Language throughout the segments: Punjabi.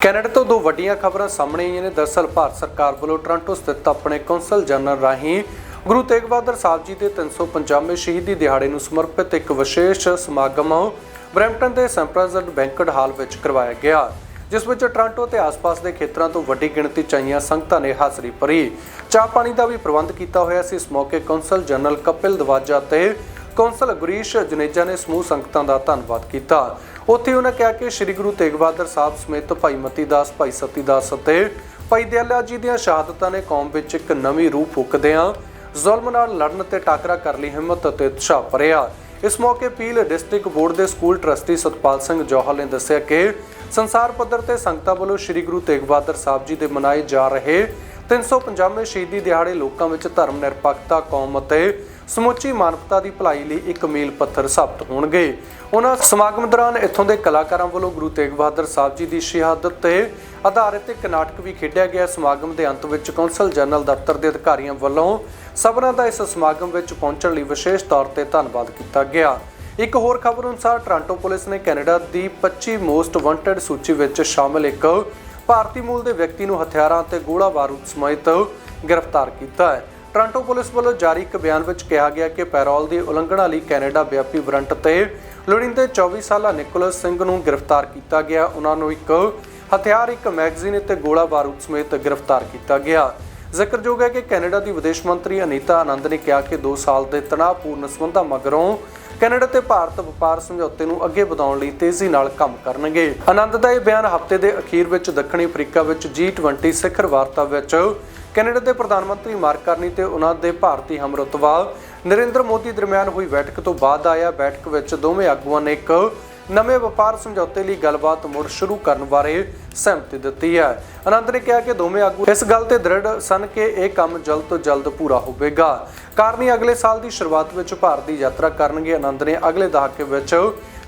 ਕੈਨੇਡਾ ਤੋਂ ਦੋ ਵੱਡੀਆਂ ਖਬਰਾਂ ਸਾਹਮਣੇ ਆਈਆਂ ਨੇ। ਦਰਅਸਲ, ਭਾਰਤ ਸਰਕਾਰ ਵੱਲੋਂ ਟੋਰਾਂਟੋ ਸਥਿਤ ਆਪਣੇ ਕੌਂਸਲ ਜਨਰਲ ਰਾਹੀਂ ਗੁਰੂ ਤੇਗ ਬਹਾਦਰ ਸਾਹਿਬ ਜੀ ਦੇ 350ਵੇਂ ਸ਼ਹੀਦੀ ਦਿਹਾੜੇ ਨੂੰ ਸਮਰਪਿਤ ਇੱਕ ਵਿਸ਼ੇਸ਼ ਸਮਾਗਮ ਬਰੈਂਪਟਨ ਦੇ ਸੈਂਪਰਜ਼ਡ ਬੈਂਕਟ ਹਾਲ ਵਿੱਚ ਕਰਵਾਇਆ ਗਿਆ, ਜਿਸ ਵਿੱਚ ਟੋਰਾਂਟੋ ਤੇ ਆਸ-ਪਾਸ ਦੇ ਖੇਤਰਾਂ ਤੋਂ ਵੱਡੀ ਗਿਣਤੀ ਚ ਆਈਆਂ ਸੰਗਤਾਂ ਨੇ ਹਾਜ਼ਰੀ ਭਰੀ। ਚਾਹ ਪਾਣੀ ਦਾ ਵੀ ਪ੍ਰਬੰਧ ਕੀਤਾ ਹੋਇਆ ਸੀ। ਇਸ ਮੌਕੇ ਕੌਂਸਲ ਜਨਰਲ ਕਪਿਲ ਦਵਾਜਾ ਤੇ ਕੌਂਸਲ ਗੁਰੀਸ਼ ਜਨੇਜਾ ਨੇ ਸਮੂਹ ਸੰਗਤਾਂ ਦਾ ਧੰਨਵਾਦ ਕੀਤਾ। ਉੱਥੇ ਉਹਨਾਂ ਕਿਹਾ ਕਿ ਸ੍ਰੀ ਗੁਰੂ ਤੇਗ ਬਹਾਦਰ ਸਾਹਿਬ ਸਮੇਤ ਭਾਈ ਮਤੀ ਦਾਸ, ਭਾਈ ਸਤੀ ਦਾਸ ਅਤੇ ਭਾਈ ਦਿਆਲਾ ਜੀ ਦੀਆਂ ਸ਼ਹਾਦਤਾਂ ਨੇ ਕੌਮ ਵਿੱਚ ਇੱਕ ਨਵੀਂ ਰੂਹ ਫੂਕਦਿਆਂ ਜ਼ੁਲਮ ਨਾਲ ਲੜਨ ਤੇ ਟਾਕਰਾ ਕਰ ਲਈ ਹਿੰਮਤ ਅਤੇ ਉਤਸ਼ਾਹ ਭਰਿਆ। ਇਸ ਮੌਕੇ ਪੀਲ ਡਿਸਟ੍ਰਿਕਟ ਬੋਰਡ ਦੇ ਸਕੂਲ ਟਰਸਟੀ ਸਤਪਾਲ ਸਿੰਘ ਜੋਹਲ ਨੇ ਦੱਸਿਆ ਕਿ ਸੰਸਾਰ ਪੱਧਰ ਤੇ ਸੰਗਤਾਂ ਵੱਲੋਂ ਸ੍ਰੀ ਗੁਰੂ ਤੇਗ ਬਹਾਦਰ ਸਾਹਿਬ ਜੀ ਦੇ ਮਨਾਏ ਜਾ ਰਹੇ 350ਵੇਂ ਸ਼ਹੀਦੀ ਦਿਹਾੜੇ ਲੋਕਾਂ ਵਿੱਚ ਧਰਮ ਨਿਰਪੱਖਤਾ, ਕੌਮ ਅਤੇ ਸਮੁੱਚੀ ਮਾਨਵਤਾ ਦੀ ਭਲਾਈ ਲਈ ਇੱਕ ਮੀਲ ਪੱਥਰ ਸਾਬਤ ਹੋਣਗੇ। ਉਹਨਾਂ ਸਮਾਗਮ ਦੌਰਾਨ ਇੱਥੋਂ ਦੇ ਕਲਾਕਾਰਾਂ ਵੱਲੋਂ ਗੁਰੂ ਤੇਗ ਬਹਾਦਰ ਸਾਹਿਬ ਜੀ ਦੀ ਸ਼ਹਾਦਤ ਤੇ ਆਧਾਰਿਤ ਇੱਕ ਨਾਟਕ ਵੀ ਖੇਡਿਆ ਗਿਆ। ਸਮਾਗਮ ਦੇ ਅੰਤ ਵਿੱਚ ਕੌਂਸਲ ਜਨਰਲ ਦਫ਼ਤਰ ਦੇ ਅਧਿਕਾਰੀਆਂ ਵੱਲੋਂ ਸਭਨਾਂ ਦਾ ਇਸ ਸਮਾਗਮ ਵਿੱਚ ਪਹੁੰਚਣ ਲਈ ਵਿਸ਼ੇਸ਼ ਤੌਰ ਤੇ ਧੰਨਵਾਦ ਕੀਤਾ ਗਿਆ। ਇੱਕ ਹੋਰ ਖਬਰ ਅਨੁਸਾਰ ਟੋਰਾਂਟੋ ਪੁਲਿਸ ਨੇ ਕੈਨੇਡਾ ਦੀ 25 ਮੋਸਟ ਵਾਂਟਡ ਸੂਚੀ ਵਿੱਚ ਸ਼ਾਮਲ ਇੱਕ ਭਾਰਤੀ ਮੂਲ ਦੇ ਵਿਅਕਤੀ ਨੂੰ ਹਥਿਆਰਾਂ ਅਤੇ ਗੋਲਾ ਬਾਰੂਦ ਸਮੇਤ ਗ੍ਰਿਫਤਾਰ ਕੀਤਾ ਹੈ। ਟੋਰਾਂਟੋ ਪੁਲਿਸ ਵੱਲੋਂ ਜਾਰੀ ਇੱਕ ਬਿਆਨ ਵਿੱਚ ਕਿਹਾ ਗਿਆ ਕਿ ਪੈਰੋਲ ਦੀ ਉਲੰਘਣਾ ਲਈ ਕੈਨੇਡਾ ਵਿਆਪੀ ਵਾਰੰਟ ਤੇ ਲੋੜੀਂਦੇ 24 ਸਾਲਾ ਨਿਕੋਲਸ ਸਿੰਘ ਨੂੰ ਗ੍ਰਿਫਤਾਰ ਕੀਤਾ ਗਿਆ। ਉਹਨਾਂ ਨੂੰ ਇੱਕ ਹਥਿਆਰ, ਇੱਕ ਮੈਗਜ਼ੀਨ ਅਤੇ ਗੋਲਾ ਬਾਰੂਦ ਸਮੇਤ ਗ੍ਰਿਫਤਾਰ ਕੀਤਾ ਗਿਆ। ਜ਼ਿਕਰਯੋਗ ਹੈ ਕਿ ਕੈਨੇਡਾ ਦੀ ਵਿਦੇਸ਼ ਮੰਤਰੀ ਅਨੀਤਾ ਆਨੰਦ ਨੇ ਕਿਹਾ ਕਿ 2 ਸਾਲ ਦੇ ਤਣਾਅਪੂਰਨ ਸੰਬੰਧਾਂ ਮਗਰੋਂ ਕੈਨੇਡਾ ਤੇ ਭਾਰਤ ਵਪਾਰ ਸਮਝੌਤੇ ਨੂੰ ਅੱਗੇ ਵਧਾਉਣ ਲਈ ਤੇਜ਼ੀ ਨਾਲ ਕੰਮ ਕਰਨਗੇ। ਆਨੰਦ ਦਾ ਇਹ ਬਿਆਨ ਹਫ਼ਤੇ ਦੇ ਅਖੀਰ ਵਿੱਚ ਦੱਖਣੀ ਅਫਰੀਕਾ ਵਿੱਚ G20 ਸਿਖਰ ਵਾਰਤਾ ਵਿੱਚ ਕੈਨੇਡਾ ਦੇ ਪ੍ਰਧਾਨ ਮੰਤਰੀ ਮਾਰਕ ਕਰਨੀ ਤੇ ਉਹਨਾਂ ਦੇ ਭਾਰਤੀ ਹਮਰਤਵਾ ਨਰਿੰਦਰ ਮੋਦੀ ਦਰਮਿਆਨ ਹੋਈ ਬੈਠਕ ਤੋਂ ਬਾਅਦ ਆਇਆ। ਬੈਠਕ ਵਿੱਚ ਦੋਵੇਂ ਆਗੂਆਂ ਨੇ ਇੱਕ ਨਵੇਂ ਵਪਾਰ ਸਮਝੌਤੇ ਲਈ ਗੱਲਬਾਤ ਮੁੜ ਸ਼ੁਰੂ ਕਰਨ ਬਾਰੇ ਸਹਿਮਤੀ ਦਿੱਤੀ ਹੈ। ਆਨੰਦ ਨੇ ਕਿਹਾ ਕਿ ਦੋਵੇਂ ਆਗੂ ਇਸ ਗੱਲ ਤੇ ਦ੍ਰਿੜ ਸਨ ਕਿ ਇਹ ਕੰਮ ਜਲਦ ਤੋਂ ਜਲਦ ਪੂਰਾ ਹੋਵੇਗਾ। ਕਾਰਨੀ ਅਗਲੇ ਸਾਲ ਦੀ ਸ਼ੁਰੂਆਤ ਵਿੱਚ ਭਾਰਤ ਦੀ ਯਾਤਰਾ ਕਰਨਗੇ। ਆਨੰਦ ਨੇ ਅਗਲੇ ਦਹਾਕੇ ਵਿੱਚ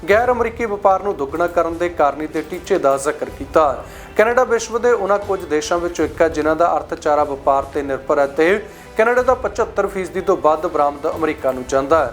ਗੈਰ ਅਮਰੀਕੀ ਵਪਾਰ ਨੂੰ ਦੁੱਗਣਾ ਕਰਨ ਦੇ ਕਾਰਨੀ ਤੇ ਟੀਚੇ ਦਾ ਜ਼ਿਕਰ ਕੀਤਾ। ਕੈਨੇਡਾ ਵਿਸ਼ਵ ਦੇ ਉਹਨਾਂ ਕੁਝ ਦੇਸ਼ਾਂ ਵਿੱਚੋਂ ਇੱਕ ਹੈ ਜਿਨ੍ਹਾਂ ਦਾ ਅਰਥਚਾਰਾ ਵਪਾਰ ਤੇ ਨਿਰਭਰ ਹੈ ਤੇ ਕੈਨੇਡਾ ਦਾ 75% ਤੋਂ ਵੱਧ ਬਰਾਮਦ ਅਮਰੀਕਾ ਨੂੰ ਜਾਂਦਾ ਹੈ।